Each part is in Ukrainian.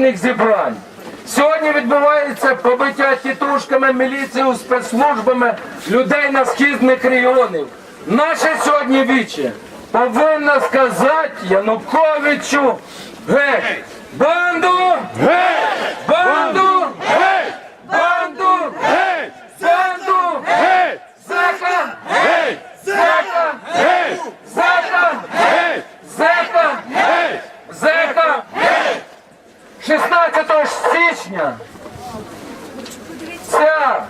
зібрань. Сьогодні відбувається побиття тітушками, міліцією, спецслужбами людей на східних регіонів. Наше сьогодні віче повинно сказати Януковичу геть! Банду! Геть! Банду! Геть! Банду! Геть! Банду! Геть! Зека! Геть! Зека! Геть! Зека! Геть! Зека! Геть! Зека! 16 січня ця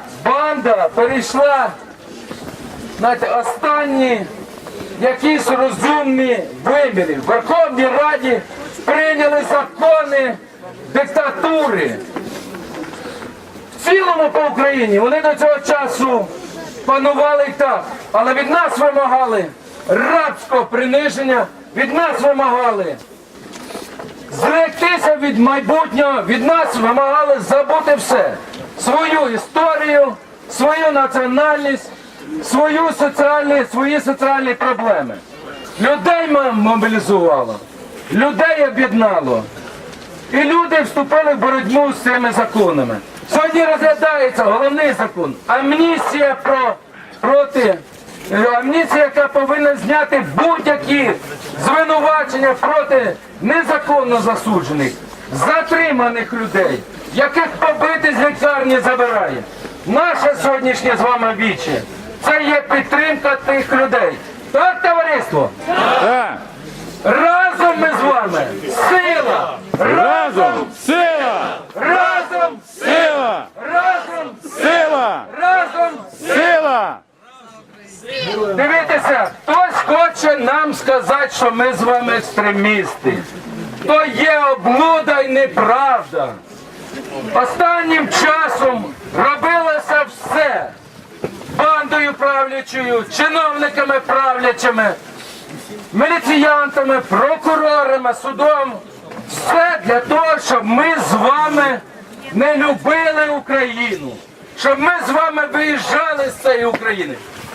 перейшла знаєте, останні якісь розумні виміри. В Верховній Раді прийняли закони диктатури. В цілому по Україні вони до цього часу панували так, але від нас вимагали рабського приниження, від нас вимагали зректися від майбутнього, від нас вимагали забути все. Свою історію, свою національність, свою соціальні, свої соціальні проблеми. Людей мобілізувало, людей об'єднало. І люди вступили в боротьбу з цими законами. Сьогодні розглядається головний закон амністія про проти е, амністія, яка повинна зняти будь-які звинувачення проти незаконно засуджених, затриманих людей, яких побити з лікарні забирає. Наше сьогоднішнє з вами віче це є підтримка тих людей. Так, товариство? Так! Разом ми з вами! Сила! Разом! Сила! Разом! Сила! Разом! Сила! Разом! Сила! Дивіться, хтось хоче нам сказати, що ми з вами екстремісти. То є облуда і неправда. Останнім часом робилося все бандою правлячою, чиновниками правлячими, міліціянтами, прокурорами, судом. Все для того, щоб ми з вами не любили Україну, щоб ми з вами виїжджали з цієї України.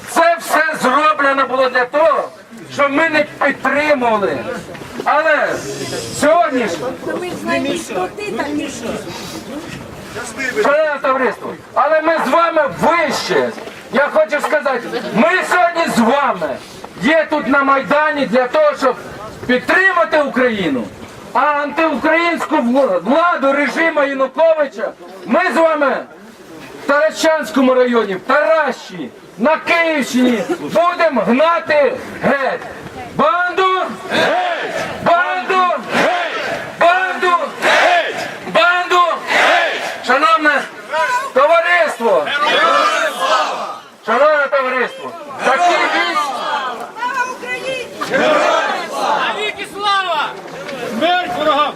Це все зроблено було для того, щоб ми не підтримували. Але сьогодні ж Шановне товариство, але ми з вами вище. Я хочу сказати, ми сьогодні з вами є тут на Майдані для того, щоб підтримати Україну. А антиукраїнську владу режиму Януковича ми з вами в Таращанському районі, в Таращі, на Київщині будемо гнати геть. Банду! Геть! Банду! Геть! Банду! Геть! Банду! Геть! Шановне товариство! Шановне товариство! Такі віч... Слава Україні! Навіки слава! Смерть ворогам!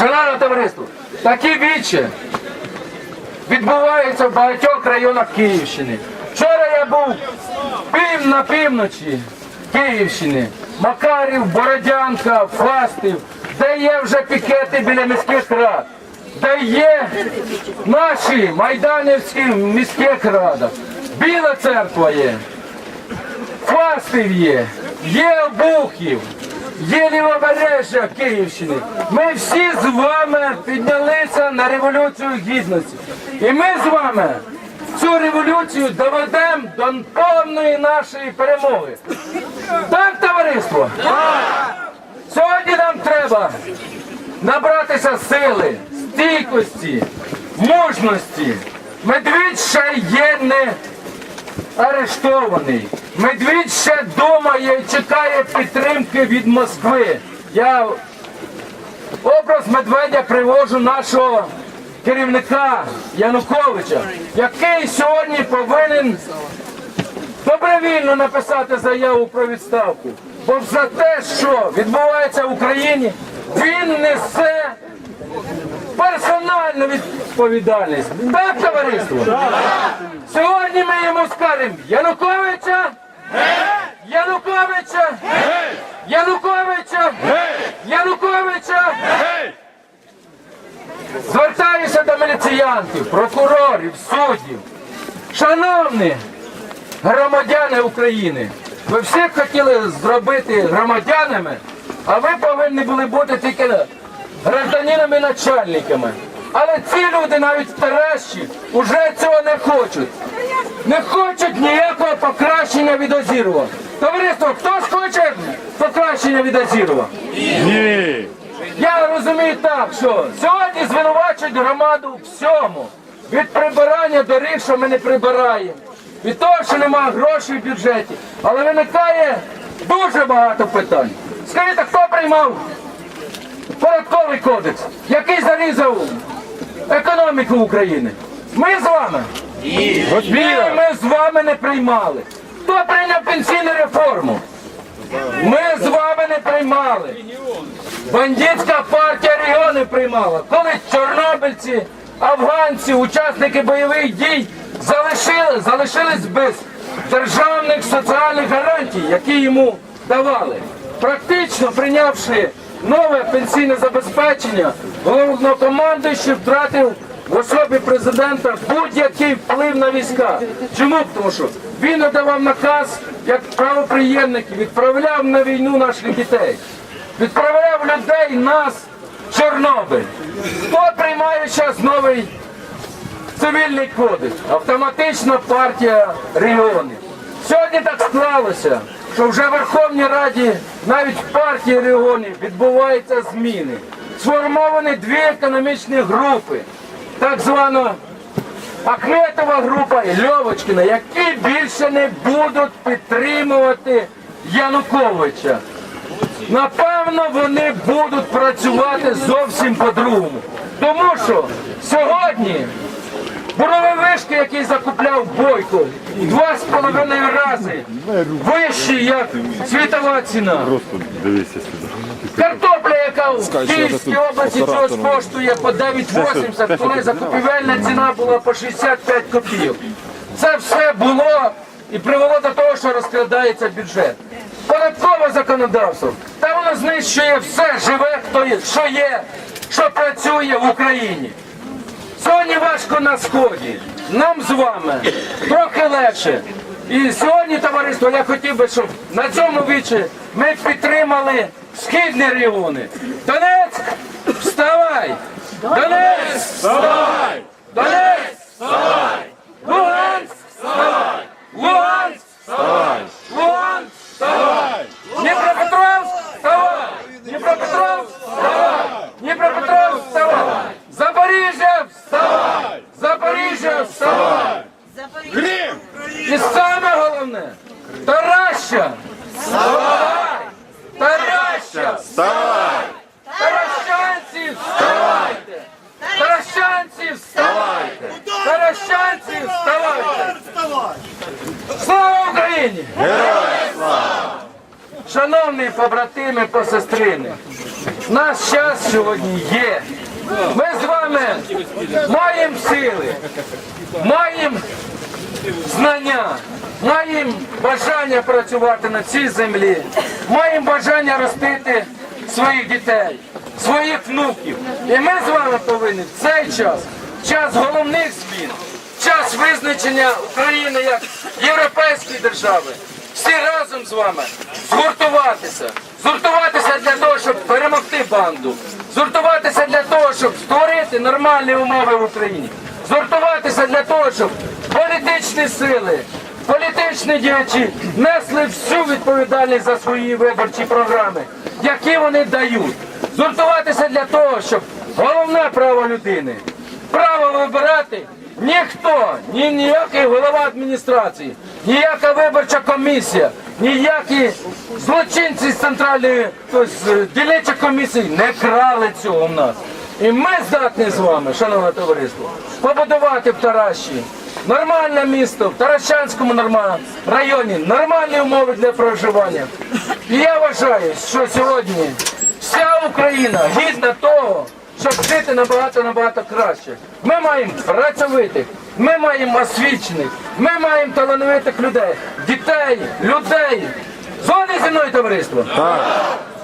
Шановне товариство! Такі вічі відбуваються в багатьох районах Київщини. Вчора я був пів на півночі Київщини, Макарів, Бородянка, Фастів, де є вже пікети біля міських рад, де є наші майданівські міських радах. Біла церква є. Фастів є, є Обухів, є лівобережжя Київщини. Ми всі з вами піднялися на революцію гідності. І ми з вами цю революцію доведемо до повної нашої перемоги. Так, товариство? Сьогодні нам треба набратися сили, стійкості, мужності. Медвідь ще є не арештований. Медвідь ще думає і чекає підтримки від Москви. Я образ Медведя привожу нашого керівника Януковича, який сьогодні повинен добровільно написати заяву про відставку. Бо за те, що відбувається в Україні, він несе персональну відповідальність. Так, товариство? Сьогодні ми йому скажемо Януковича! Януковича! Геть! Януковича! Геть! Януковича! Геть! Звертаюся до міліціянтів, прокурорів, суддів. Шановні громадяни України, ви всіх хотіли зробити громадянами, а ви повинні були бути тільки гражданинами начальниками. Але ці люди навіть в Таращі вже цього не хочуть. Не хочуть ніякого покращення від Озірова. Товариство, хтось хоче покращення від Озірова? Ні. Я розумію так, що сьогодні звинувачують громаду у всьому. Від прибирання доріг, що ми не прибираємо, від того, що немає грошей в бюджеті. Але виникає дуже багато питань. Скажіть, хто приймав податковий кодекс, який зарізав економіку України? Ми з вами? Ні, ми з вами не приймали. Хто прийняв пенсійну реформу? Ми з вами не приймали. Бандитська партія регіони приймала. Коли чорнобильці, афганці, учасники бойових дій залишили, залишились без державних соціальних гарантій, які йому давали. Практично прийнявши нове пенсійне забезпечення, головнокомандуючий втратив в особі президента будь-який вплив на війська. Чому? Тому що він надавав наказ як правоприємник, відправляв на війну наших дітей відправляв людей нас в Чорнобиль. Хто приймає зараз новий цивільний кодекс? Автоматична партія регіонів. Сьогодні так склалося, що вже в Верховній Раді, навіть в партії регіонів, відбуваються зміни. Сформовані дві економічні групи, так звана Ахметова група Льовочкіна, які більше не будуть підтримувати Януковича. Напевно, вони будуть працювати зовсім по-другому. Тому що сьогодні бурові вишки, які закупляв Бойко, два з половиною рази вищі, як світова ціна. Картопля, яка в Київській області чогось коштує по 9,80, коли закупівельна ціна була по 65 копійок. Це все було і привело до того, що розкрадається бюджет. Податкове законодавство. Та воно знищує все живе, хто є, що є, що працює в Україні. Сьогодні важко на сході. Нам з вами трохи легше. І сьогодні, товариство, я хотів би, щоб на цьому вічі ми підтримали східні регіони. Донецьк, вставай! Донецьк, вставай! Донецьк, вставай! Луганськ, вставай! Луганськ, вставай! Луганськ, вставай! Дніпропетровськ, вставай! Дніпропетровськ, вставай! Дніпропетровськ, вставай! Запоріжжя, вставай! Запоріжжя, вставай! Крим! І саме головне, Тараща! Вставай! Тараща! Вставай! Таращанці, вставайте! Таращанці, вставайте! Таращанці, вставайте! Слава Україні! Шановні побратими, посестрини, наш час сьогодні є. Ми з вами маємо сили, маємо знання, маємо бажання працювати на цій землі, маємо бажання ростити своїх дітей, своїх внуків. І ми з вами повинні в цей час, час головних змін, час визначення України як європейської держави, всі разом з вами згуртуватися. Згуртуватися для того, щоб перемогти банду, згуртуватися для того, щоб створити нормальні умови в Україні, згуртуватися для того, щоб політичні сили, політичні діячі несли всю відповідальність за свої виборчі програми, які вони дають. Згуртуватися для того, щоб головне право людини право вибирати ніхто, ні ніякий голова адміністрації, ніяка виборча комісія, ніякі злочинці з центральної тобто, е, дільничої комісії не крали цього в нас. І ми здатні з вами, шановне товариство, побудувати в Тараші нормальне місто, в Таращанському районі, нормальні умови для проживання. І я вважаю, що сьогодні вся Україна гідна того, щоб жити набагато набагато краще. Ми маємо працьовитих, ми маємо освічених, ми маємо талановитих людей, дітей, людей. Згодні зі мною товариство? Так.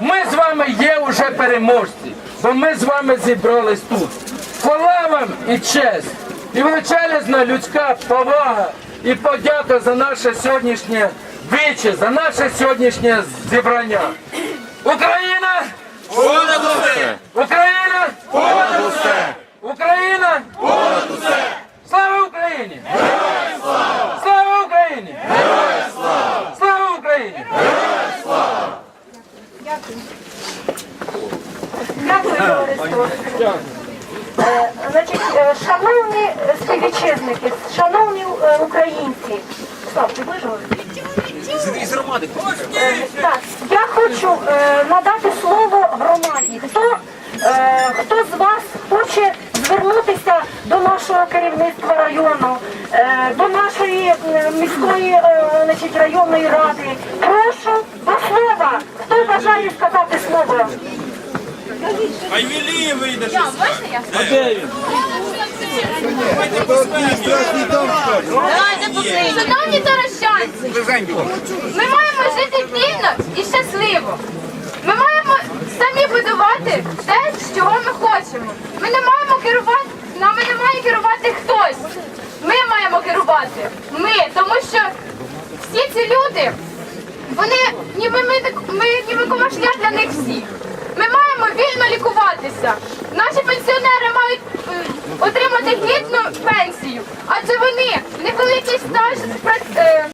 Ми з вами є вже переможці, бо ми з вами зібрались тут. Хвала вам і честь, і величезна людська повага і подяка за наше сьогоднішнє віче, за наше сьогоднішнє зібрання. Україна! Понад усе! Україна! Понад усе! Україна! Понад усе! Слава Україні! Героям слава! Слава Україні! Героям слава! Слава Україні! Дякую. Е, Значить, е, шановні співвітчизники, шановні е, українці, Слав, ти вижив? Так, я хочу е, надати слово громаді. Хто, е, хто з вас хоче звернутися до нашого керівництва району, е, до нашої е, міської е, значить, районної ради? Прошу до слова. Хто бажає сказати слово? А вийде. Шановні таращанці, ми маємо жити вільно і щасливо. Ми маємо самі будувати те, чого ми хочемо. Ми не маємо керувати, нами не має керувати хтось. Ми маємо керувати. Ми, тому що всі ці люди, вони ніби ми, ми ніби комашня для них всіх. Ми маємо вільно лікуватися. Наші пенсіонери мають е, отримати гідну пенсію, адже вони невеликий стаж е,